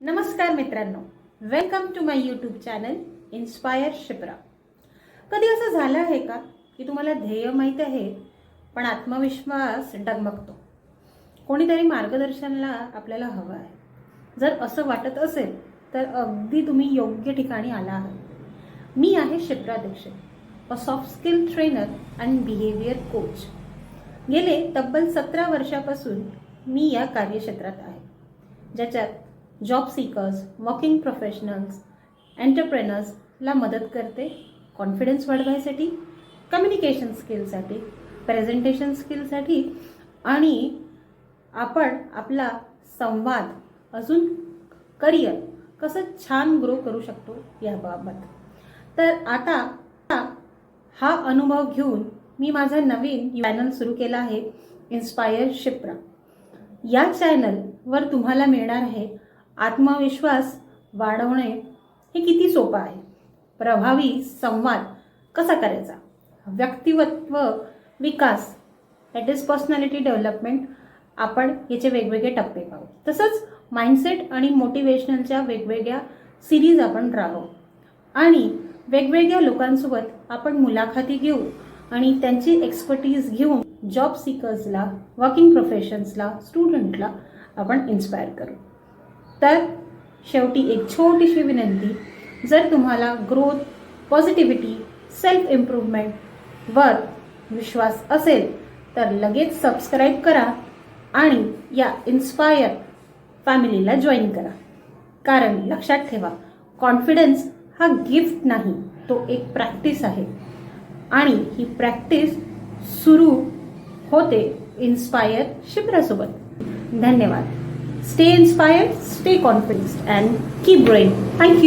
नमस्कार मित्रांनो. Welcome to my YouTube channel inspire Shipra कधी असं झालं आहे का की तुम्हाला ध्येय माहीत आहे पण आत्मविश्वास डगमगतो? कोणीतरी मार्गदर्शनला आपल्याला हवं आहे. जर असं वाटत असेल तर अगदी तुम्ही योग्य ठिकाणी आला आहात. मी आहे Shipra Dikshit a soft skill trainer and behaviour coach गेले तब्बल सतरा वर्षापासून मी या कार्यक्षेत्रात आहे ज्याच्यात जॉब सीकर्स वर्किंग प्रोफेशनल्स एंटरप्रेनर्सला मदत करते. कॉन्फिडन्स वाढवायसाठी कम्युनिकेशन स्किलसाठी प्रेझेंटेशन स्किलसाठी आणि आपण आपला संवाद अजून करिअर कसं छान ग्रो करू शकतो याबाबत. तर आता हा अनुभव घेऊन मी माझा नवीन चॅनल सुरू केला आहे इन्स्पायर शिप्रा या चॅनलवर तुम्हाला मिळणार आहे आत्मविश्वास वाढवणे हे किती सोपं आहे? प्रभावी संवाद कसा करायचा? व्यक्तिमत्व विकास दॅट इज पर्सनॅलिटी डेव्हलपमेंट आपण याचे वेगवेगळे टप्पे पाहू. तसंच माइंडसेट आणि मोटिवेशनलच्या वेगवेगळ्या सिरीज आपण राहू. आणि वेगवेगळ्या लोकांसोबत आपण मुलाखती घेऊ आणि त्यांची एक्सपर्टीज घेऊन जॉब सिकर्सला वर्किंग प्रोफेशन्सला स्टुडंटला आपण इन्स्पायर करू. तर शेवटी एक छोटीशी विनंती. जर तुम्हाला ग्रोथ पॉझिटिव्हिटी सेल्फ इम्प्रूव्हमेंटवर विश्वास असेल तर लगेच सबस्क्राईब करा आणि या इन्स्पायर फॅमिलीला जॉईन करा. कारण लक्षात ठेवा कॉन्फिडन्स हा गिफ्ट नाही तो एक प्रॅक्टिस आहे. आणि ही प्रॅक्टिस सुरू होते इन्स्पायर शिप्रासोबत धन्यवाद. Stay inspired, stay confident, and keep growing. Thank you.